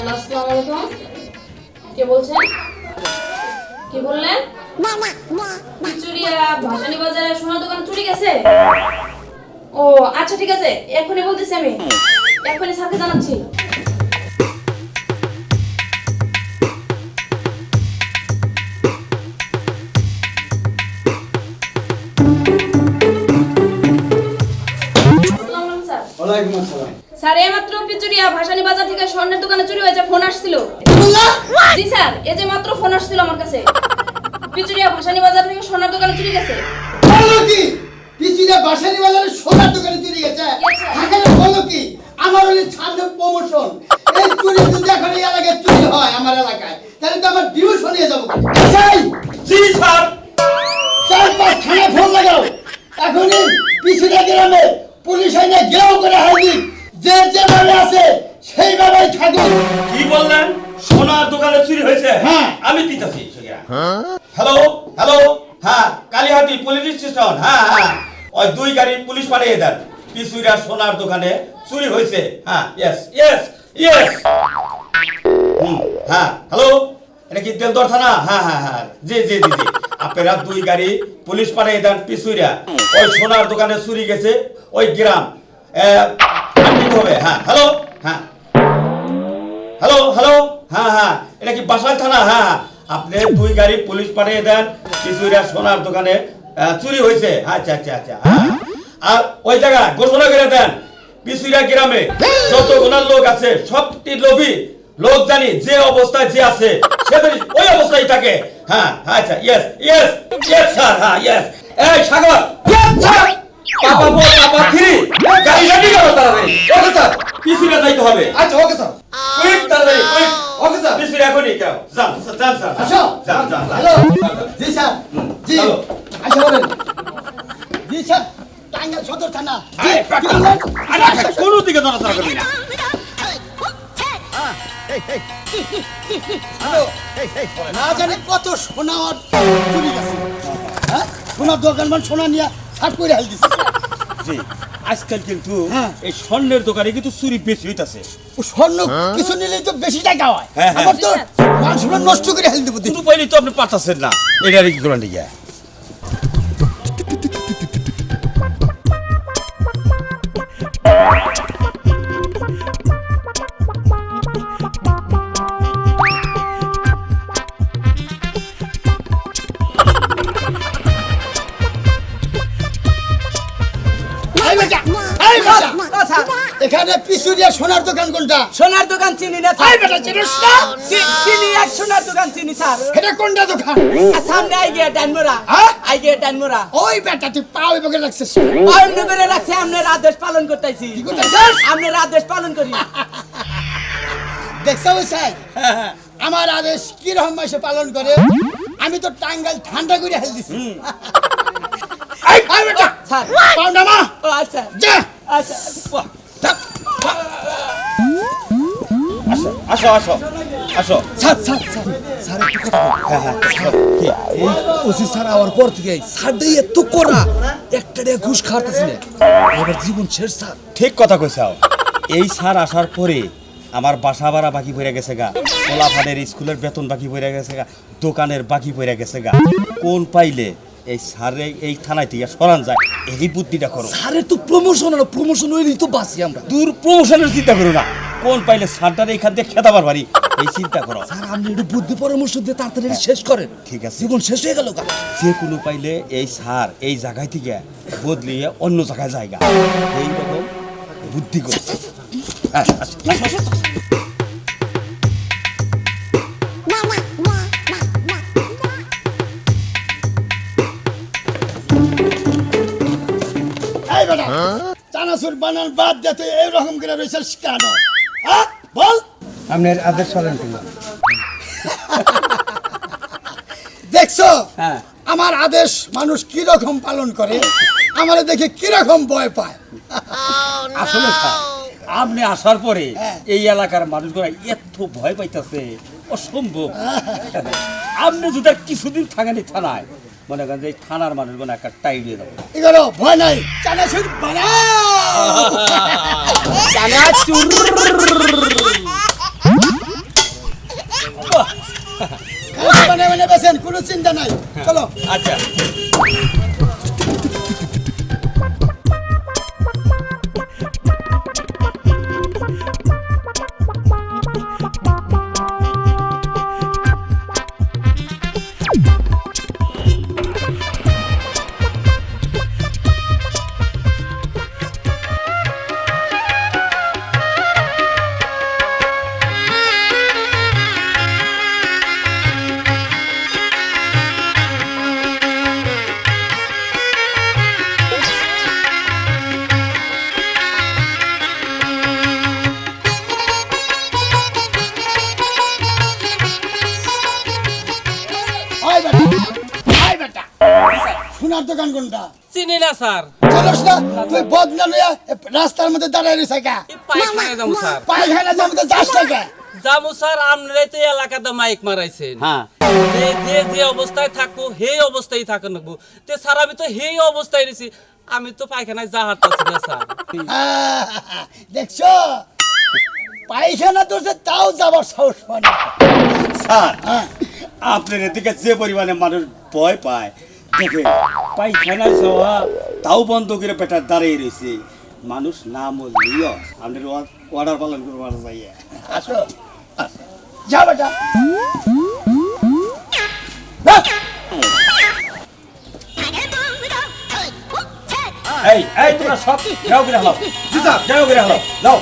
আসসালামু আলাইকুম। কে বলছেন? কি বললেন? চুরিয়া ভাসানি বাজারে সোনার দোকান চুরি গেছে? ও আচ্ছা ঠিক আছে এখনই বলতেছি আমি। এখনই সাথে জানাচ্ছি। এইমাত্র ভাসানি বাজার থেকে স্বর্ণের দোকানে চুরি হয়েছে ফোন আসছিল। জি স্যার এই যে মাত্র ফোন আসছিল আমার কাছে। পিচুরিয়া ভাসানি বাজার থেকে সোনার দোকানে চুরি গেছে। বলো কি? পিছিয়ে বাসারি বাজারে সোনার দোকানে চুরি গেছে? বলো কি? আমার হলে ছাদের প্রমোশন এই চুরি যদি এখন এই এলাকায় চুরি হয় আমার এলাকায় তাহলে তো আমার ডিভিশন নিয়ে যাব জি স্যার। চার পাঁচ থানা ফোন লাগাও। এখনই পিছিয়ে গ্রামে পুলিশ আইনে গেও করে হাইদি যে যেভাবে আছে সেইভাবেই থাকুন কি বললেন? সোনার দোকানে চুরি হয়েছে? হ্যাঁ। আমি দিতেছি হ্যালো হ্যালো হ্যাঁ কালীহাটি পুলিশ স্টেশন হ্যাঁ হ্যাঁ। ওই দুই গাড়ি পুলিশ পাঠিয়ে দেন। পিসুইরা সোনার দোকানে চুরি হয়েছে। হ্যাঁ ইয়েস ইয়েস ইয়েস হ্যাঁ হ্যালো এটা কি তেলদর থানা? হ্যাঁ হ্যাঁ হ্যাঁ। জি জি জি জি। আপনারা দুই গাড়ি পুলিশ পাঠিয়ে দেন পিসুইরা ওই সোনার দোকানে চুরি গেছে ওই গ্রাম। আহ, হবে হ্যাঁ হ্যালো হ্যাঁ। হ্যালো হ্যালো হ্যাঁ হ্যাঁ এটা কি বাসাল থানা? হ্যাঁ হ্যাঁ। আপনি দুই গাড়ি পুলিশ পাঠিয়ে দেন কিছুরা সোনার দোকানে চুরি হয়েছে। আচ্ছা আচ্ছা আচ্ছা হ্যাঁ। আর ওই জায়গা ঘোষণা করে দেন পিসুইরা গ্রামে যত গুণার লোক আছে সবটি লোভী লোক জানি যে অবস্থায় যে আছে সে ওই অবস্থায় থাকে হ্যাঁ আচ্ছা ইয়েস ইয়েস ইয়েস স্যার হ্যাঁ ইয়েস এই Sagar papa four papa three গাড়ি রেডি করো তাড়াতাড়ি। হবে। আচ্ছা ওকে স্যার। কুইক তাড়াতাড়ি কুইক ওকে স্যার। বিসমিল্লাহ এখনই যাও। যান যান যান আসো যান যান হ্যালো? জি স্যার। জি। হ্যালো। আসো বলেন। জি স্যার। টাঙ্গাইল সদর থানা? আরে আচ্ছা, কোন দিকে নড়াচড়া করবি না। না জানি কত সোনা আর চুরি গেছে। হ্যাঁ? সোনার দোকান মান সোনা নিয়ে ছাট করে হাল দিছে। জি। আজকাল কিন্তু হ্যাঁ। এই স্বর্ণের দোকানে কিন্তু চুরি বেশি হইতাছে। ও স্বর্ণ কিছু নিলে তো বেশি টাকা হয়। হ্যাঁ, হ্যাঁ। তো মান নষ্ট করে হেলদি বুদ্ধি পাইলে তো আপনি পাঠাচ্ছেন না। এটা আর কি করে গিয়া এখানে পিছু দিয়ে সোনার দোকান কোনটা? সোনার দোকান চিনি না স্যার। বেটা চিনিস না? চিনি আর সোনার দোকান চিনি স্যার। এটা কোনটা দোকান? সামনে আই গিয়ে ডানমোরা হ্যাঁ? আই গিয়ে ডানমোরা ওই বেটা তুই পাও এবারে রাখছিস। পালন করে রাখছে আপনার আদেশ পালন করতেছি। কি করতেছিস? আপনার আদেশ পালন করি। দেখছ স্যার আমার আদেশ কি রকম মাসে পালন করে? আমি তো টাঙ্গাইল ঠান্ডা করে হেল দিছি। এই বেটা স্যার। পাও নামা ও আচ্ছা। যা। আচ্ছা। আসো আসো। আসো স্যার স্যার স্যার স্যার একটু এই ওসি স্যার আওয়ার পর থেকে স্যারটাই এত করা একটা টাকা ঘুষ খাওয়াতেছি না জীবন শেষ স্যার ঠিক কথা কইছাও এই স্যার আসার পরে আমার বাসা ভাড়া বাকি পড়ে গেছে গা পোলাফানের স্কুলের বেতন বাকি পড়ে গেছে গা দোকানের বাকি পড়ে গেছে গা কোন পাইলে এই স্যারে এই থানায় থেকে সরান যায়। এই বুদ্ধিটা করো। স্যারের তো প্রমোশন হলো প্রমোশন হইলেই তো বাঁচি আমরা। দূর প্রমোশনের চিন্তা করো না। কোন পাইলে স্যারটার এইখান থেকে খেতাবার পারি এই চিন্তা করো। স্যার আপনি একটু বুদ্ধি পরামর্শ দিয়ে তাড়াতাড়ি শেষ করেন। ঠিক আছে। জীবন শেষ হয়ে গেল যে কোনো পাইলে এই সার এই জায়গায় থেকে বদলিয়ে অন্য জায়গায় জায়গা এইরকম বুদ্ধি করছে হ্যাঁ, আসো, চানাচুর বানান বাদ দে তুই এইরকম করে রয়েছিস কেন? হ্যাঁ বল। আপনার আদেশ চলেন দেখছ? হ্যাঁ। আমার আদেশ মানুষ কি রকম পালন করে আমারে দেখে কি রকম ভয় পায়। আসলে আপনি আসার পরে হ্যাঁ। এই এলাকার মানুষগুলো এত ভয় পাইতেছে অসম্ভব। আপনি যদি কিছুদিন থাকেনি থানায় মনে করেন যে থানার মানুষগুলো একটা টাই দিয়ে দেবো। এগুলো ভয় নাই চানাচুর বানাও। জানা চুর। বাহ! আসেন কোনো চিন্তা নাই। চলো। আচ্ছা। সোনার দোকান কোনটা? চিনি না স্যার। জানোস না তুই বদনা লইয়া রাস্তার মধ্যে দাঁড়ায় রয়েছে কা পাইখানা যাব স্যার। পায়খানা জমিতে যাস না কা যাব স্যার আপনারাই তো এলাকাতে মাইক মারাইছেন। হ্যাঁ। যে যে অবস্থায় থাকব সেই অবস্থায় থাকা নাকবো তে স্যার আমি তো সেই অবস্থায় রয়েছি। আমি তো পায়খানায় যা হাঁটতেছি না স্যার। দেখছ? পায়খানা তো তাও যাবার সাহস পায় স্যার হ্যাঁ। আপনার এদিকে যে পরিমাণে মানুষ ভয় পায় দেখে পায়খানায় যাওয়া তাও বন্ধ করে পেটার দাঁড়িয়ে রয়েছে। মানুষ না মরলেও আপনার অর্ডার পালন করবার যাইয়া। আসো। যা বেটা। এই এই, তোমরা সব যাও করে হলো যাও করে হলো যাও।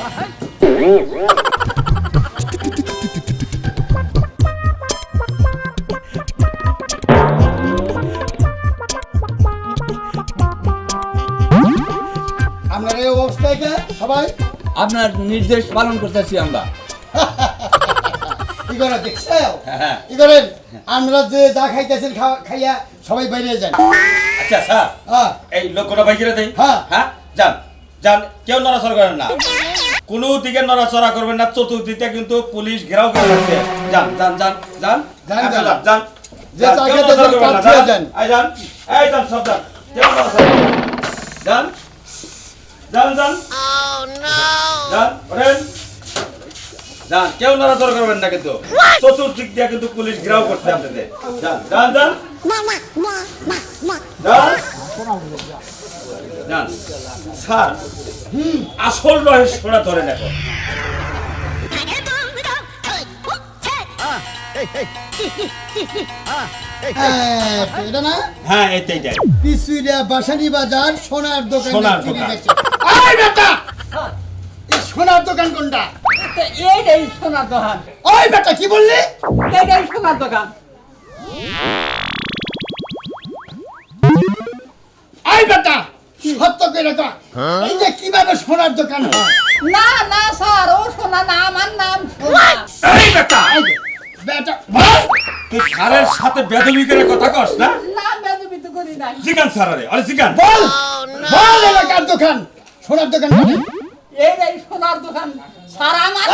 সবাই আপনার নির্দেশ পালন করতেছি আমরা। করে দেখছে? কি করেন আমরা যে যা খাইতেছেন খাইয়া সবাই বাইরে যান। আচ্ছা স্যার হ্যাঁ। এই লোকটা বাইরে হ্যাঁ। হ্যাঁ যান যান কেউ নড়াচড়া করেন না। কোনো দিকে নড়াচড়া করবেন না চতুর্দিকে কিন্তু পুলিশ ঘেরাও করে রাখছে। যান যান যান যান। যান, যান। যান যান, যান, যান। যান। যান কেউ নড়াচড়া করবেন না। কিন্তু। চতুর্দিক দিয়ে কিন্তু পুলিশ ঘেরাও করছে আপনাদের। যান যান যান স্যার আসল রহস্যটা ধরে দেখো হ্যাঁ, হ্যাঁ এটাই পিসুইরা বাসানি বাজার সোনার দোকান সোনার দোকান। এই সোনার দোকান কোনটা? এইটাই সোনার দোকান। ওই বেটা কি বললি? এইটাই সোনার দোকান। আয় বেটা সত্য করে এই যে কীভাবে সোনার দোকান হয়? না না স্যার ও শোনা না আমার নাম সোনা। এই বেটা বেটা বল তুই স্যারের সাথে বেদবি করে কথা কস না? না করি জিগান স্যার আরে আরে জিগান। বল বল এলাকার দোকান। সোনার দোকান মানে? এইটাই সোনার দোকান স্যার আমার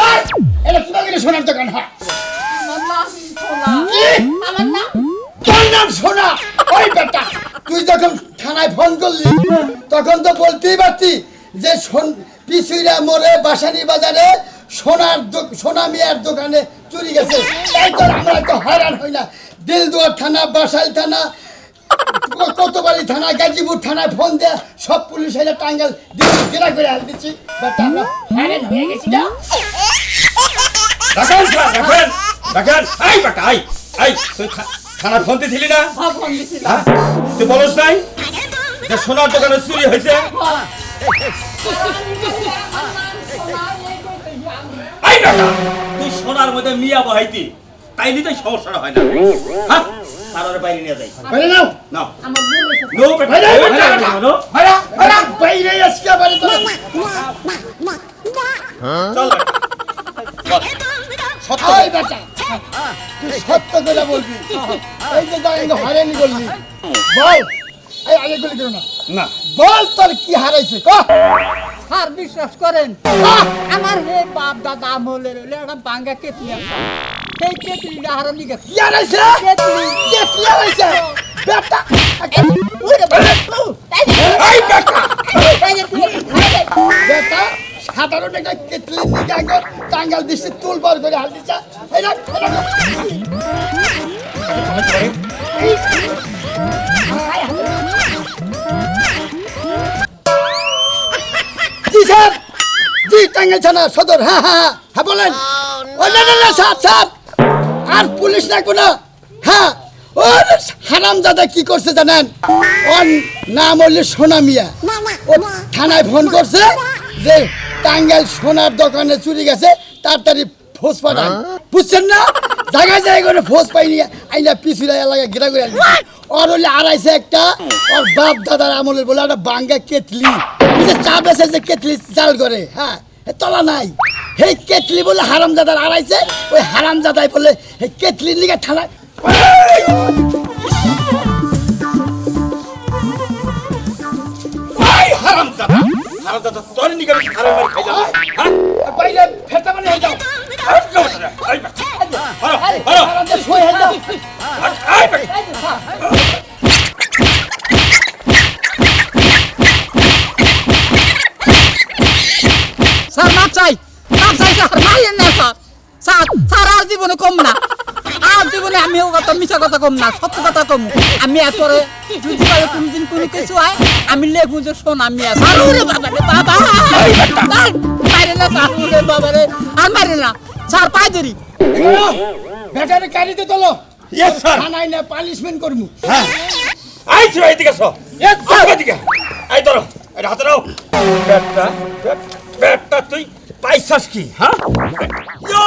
এটা কীভাবে করে সোনার দোকান হয়? আমার নাম সোনা। কি? আমার নাম তোর নাম সোনা? ওই বেটা তুই যখন থানায় ফোন করলি তখন তো বলতেই পারতি যে পিসুইরা মোড়ে বাসানি বাজারে সোনার সোনা মিয়ার দোকানে চুরি গেছে। তাই তো আমরা তো হয়রান হই না। দিলদুয়ার থানা বাসাইল থানা ক- কোতোয়ালি থানা গাজীপুর থানায় ফোন দেয়া সব পুলিশ এলে টাঙ্গাল ঘেরা করে হাল দিচ্ছি। হয়ে রাখেন রাখেন রাখেন। এই বেটা এই এই তুই থা- থানার ফোন দিছিলি না? দিছিলাম। হ্যাঁ? তুই বলস নাই? যে সোনার দোকানে চুরি হয়েছে? আমি। এই বেটা তুই সোনার মধ্যে মিয়া বহাইতি তাই নিতে সমস্যাটা হয় না। হ্যাঁ? তার আরে বাইরে নিয়ে যাই। বাইরে নাও। নাও। আমার ভুল হয়েছে নো বাইরে, এই বাইরে। ভাড়া ভাড়া বাইরে আজকে বাড়ি তো চল ওই বেটা তুই সত্য করে বলবি। এই যে দাঁড়িয়ে হয়রানি করলি। বল। এই আগে গুলি করো না। না। বল তোর কি হারাইছে ক? স্যার বিশ্বাস করেন আমার হে বাপ দাদা আমলের একটা বাঙ্গা আছে সেই কেতলিটা হারানি গেছে কি হারাইছে কেতলি কে কি হারাইছে বেটা এই বেটা বেটা সাধারণ একটা কেটলি নিয়ে আগে টাঙ্গাল দৃষ্টি তুল করে হাল দিছা এই রাখ, জি স্যার। জি টাঙ্গাইল থানা সদর। হ্যাঁ হ্যাঁ হ্যাঁ। হ্যাঁ বলেন। না না না স্যার স্যার। আর পুলিশ না। কোনো হ্যাঁ ও হারাম দাদা কি করছে জানেন? ওর নাম হইলে সোনা মিয়া। ও থানায় ফোন করছে যে টাঙ্গাইল সোনার দোকানে চুরি গেছে তাড়াতাড়ি ফোঁস পাঠান। বুঝছেন না? জায়গায় জায়গায় করে ফোঁস পাইনি আইনা পিছুরা এলাকায় ঘেরা করে। ওর হইলে আড়াইছে একটা ওর বাপ দাদার আমলের বলে একটা বাঙ্গা কেতলি চা বেসে যে কেতলি জাল করে হ্যাঁ তলা নাই। সেই কেতলি বলে হারাম দাদার আড়াইছে ওই হারাম দাদাই বলে এই কেতলির লিগে থানায় এই হারামজাদা হারামজাদা তোর আমি মার খাইলাম হ্যাঁ বাইরে ফেটা মানে হয়ে যাও সই হয়ে যাও এই বাচ্চা। স্যার মাপ চাই মাপ চাই স্যার মারিয়েন না স্যার স্যার স্যার আর জীবনে কম না। আর জীবনে আমি ও কথা মিছা কথা কম না সত্য কথা কম। আমি এরপরে যদি পারে কোনদিন কোনো কিছু হয় আমি লেখু যে শোন আমি স্যার বাবা রে বাবা। মারে না স্যার বাবা রে। আর মারে না স্যার পাই ব্যাটারে গাড়িতে তোলো। Yes, sir. থানায় না পানিশমেন্ট করব হ্যাঁ। এই ছিল এইদিকে সো আসো এদিকে এই ধরো। এটা হাতে নাও ব্যাটটা ব্যাট- ব্যাটটা তুই পাইছাস কি হ্যাঁ? ইয়ো!